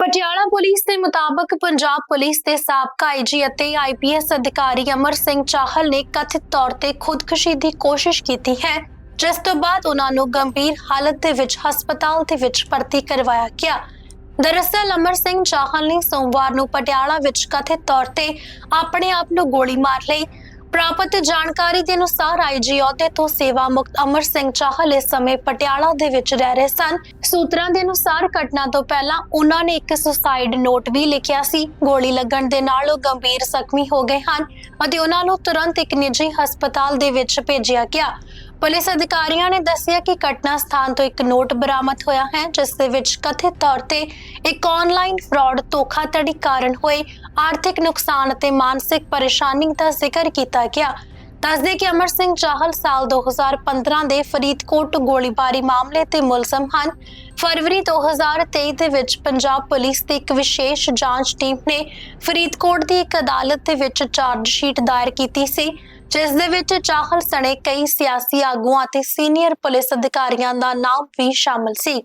Patiala police ਦੇ ਮੁਤਾਬਕ Punjab police ਦੇ ਸਾਬਕਾ ਆਈਜੀ ਅਤੇ ਆਈਪੀਐਸ ਅਧਿਕਾਰੀ ਅਮਰ ਸਿੰਘ ਚਾਹਲ ਨੇ ਕਥਿਤ ਤੌਰ ਤੇ ਖੁਦਕੁਸ਼ੀ ਦੀ ਕੋਸ਼ਿਸ਼ ਕੀਤੀ ਹੈ, ਜਿਸ ਤੋਂ ਬਾਅਦ ਉਹਨਾਂ ਨੂੰ ਗੰਭੀਰ ਹਾਲਤ ਦੇ ਵਿੱਚ ਹਸਪਤਾਲ ਦੇ ਵਿੱਚ ਭਰਤੀ ਕਰਵਾਇਆ ਗਿਆ। ਦਰਅਸਲ ਅਮਰ ਸਿੰਘ ਚਾਹਲ ਨੇ ਸੋਮਵਾਰ ਨੂੰ ਪਟਿਆਲਾ ਵਿੱਚ ਕਥਿਤ ਤੌਰ ਤੇ ਆਪਣੇ ਆਪ ਨੂੰ ਗੋਲੀ ਮਾਰ ਲਈ। ਪ੍ਰਾਪਤ ਜਾਣਕਾਰੀ ਦੇ ਅਨੁਸਾਰ ਆਈਜੀ ਅਹੁਦੇ ਤੋਂ ਸੇਵਾ ਮੁਕਤ ਅਮਰ ਸਿੰਘ ਚਾਹਲ ਇਸ ਸਮੇਂ ਪਟਿਆਲਾ ਦੇ ਵਿੱਚ ਰਹਿ ਰਹੇ ਸਨ ਸੂਤਰਾਂ ਦੇ ਅਨੁਸਾਰ ਘਟਨਾ ਤੋਂ ਪਹਿਲਾਂ ਉਹਨਾਂ ਨੇ ਇੱਕ ਸੁਸਾਈਡ ਨੋਟ ਵੀ ਲਿਖਿਆ ਸੀ। ਗੋਲੀ ਲੱਗਣ ਦੇ ਨਾਲ ਉਹ ਗੰਭੀਰ ਜ਼ਖਮੀ ਹੋ ਗਏ ਹਨ ਅਤੇ ਉਹਨਾਂ ਨੂੰ ਤੁਰੰਤ ਇੱਕ ਨਿੱਜੀ ਹਸਪਤਾਲ ਦੇ ਵਿੱਚ ਭੇਜਿਆ ਗਿਆ। ਪੁਲਿਸ ਅਧਿਕਾਰੀਆਂ ਨੇ ਦੱਸਿਆ ਕਿ ਘਟਨਾ ਸਥਾਨ ਤੋਂ ਇੱਕ ਨੋਟ ਬਰਾਮਦ ਹੋਇਆ ਹੈ, ਜਿਸ ਦੇ ਵਿੱਚ ਕਥਿਤ ਤੌਰ ਤੇ ਇੱਕ ਆਨਲਾਈਨ ਫਰਾਡ ਧੋਖਾਧੜੀ ਕਾਰਨ ਹੋਏ ਆਰਥਿਕ ਨੁਕਸਾਨ ਅਤੇ ਮਾਨਸਿਕ ਪਰੇਸ਼ਾਨੀ ਦਾ ਜ਼ਿਕਰ ਕੀਤਾ ਗਿਆ। ਦੱਸਦੇ ਕਿ ਅਮਰ ਸਿੰਘ ਚਾਹਲ ਸਾਲ 2015 ਦੇ ਫਰੀਦਕੋਟ ਗੋਲੀਬਾਰੀ ਮਾਮਲੇ ਤੇ ਮੁਲਜ਼ਮ ਹਨ। ਫਰਵਰੀ 2023 ਦੇ ਵਿੱਚ ਪੰਜਾਬ ਪੁਲਿਸ ਦੀ ਇੱਕ ਵਿਸ਼ੇਸ਼ ਜਾਂਚ ਟੀਮ ਨੇ ਫਰੀਦਕੋਟ ਦੀ ਇੱਕ ਅਦਾਲਤ ਦੇ ਵਿੱਚ ਚਾਰਜ ਸ਼ੀਟ ਦਾਇਰ ਕੀਤੀ ਸੀ, ਜਿਸ ਦੇ ਵਿੱਚ ਚਾਹਲ ਸਣੇ ਕਈ ਸਿਆਸੀ ਆਗੂਆਂ ਅਤੇ ਸੀਨੀਅਰ ਪੁਲਿਸ ਅਧਿਕਾਰੀਆਂ ਦਾ ਨਾਮ ਵੀ ਸ਼ਾਮਲ ਸੀ।